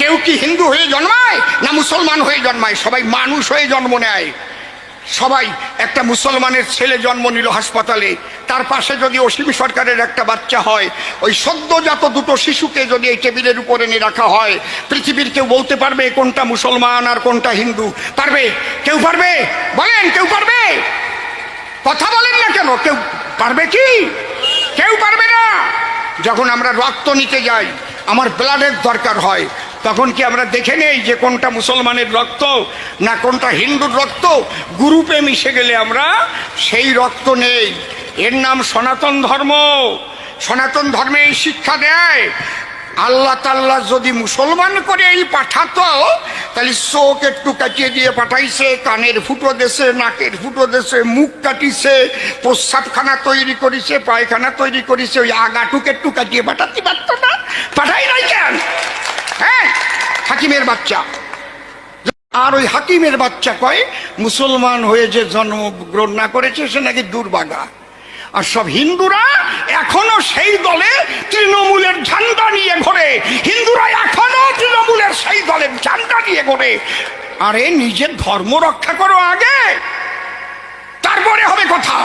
কেউ কি হিন্দু হয়ে জন্মায় না মুসলমান হয়ে জন্মায়? সবাই মানুষ হয়ে জন্ম নেয়। সবাই একটা মুসলমানের ছেলে জন্ম নিল হাসপাতালে। তার পাশে যদি অসীম সরকারের একটা বাচ্চা হয়, ওই সদ্যজাত দুটো শিশুকে যদি এই টেবিলের উপরে এনে রাখা হয়, পৃথিবীর কেউ বলতে পারবে কোনটা মুসলমান আর কোনটা হিন্দু। পারবে? কেউ পারবে? বলেন, কেউ পারবে? কথা বলেন না কেন? কেউ পারবে কি? কেউ পারবে না। যখন আমরা রক্ত নিতে যাই, আমার ব্লাডের দরকার হয়। তখন কি আমরা দেখে নেই যে কোনটা মুসলমানের রক্ত না কোনটা হিন্দুর রক্ত? গ্রুপে মিশে গেলে আমরা সেই রক্ত নেই। এর নাম সনাতন ধর্ম। সনাতন ধর্মে এই শিক্ষা দেয়। আল্লাহ তাল্লাহ যদি মুসলমান করে এই পাঠাতো, তাহলে চোখ একটু কাটিয়ে দিয়ে পাঠাইছে, কানের ফুটো দেশে, নাকের ফুটো দেশে, মুখ কাটিছে, প্রস্রাবখানা তৈরি করিছে, পায়খানা তৈরি করিছে, ওই আগাটুকে একটু কাটিয়ে পাঠাতে পারতো না। পাঠাই নাই কেন? হাকিমের বাচ্চা। আর ওই হাকিমের বাচ্চা কয়, মুসলমান হয়ে যে জন্মগ্রহণ না করেছে, সে নাকি দুর্বাগা। আর সব হিন্দুরা এখনও সেই দলে তৃণমূলের ঝান্ডা নিয়ে ঘোরে। হিন্দুরা এখনও তৃণমূলের সেই দলের ঝান্ডা নিয়ে ঘোরে। আরে নিজের ধর্ম রক্ষা করো আগে। তারপরে হবে কথা।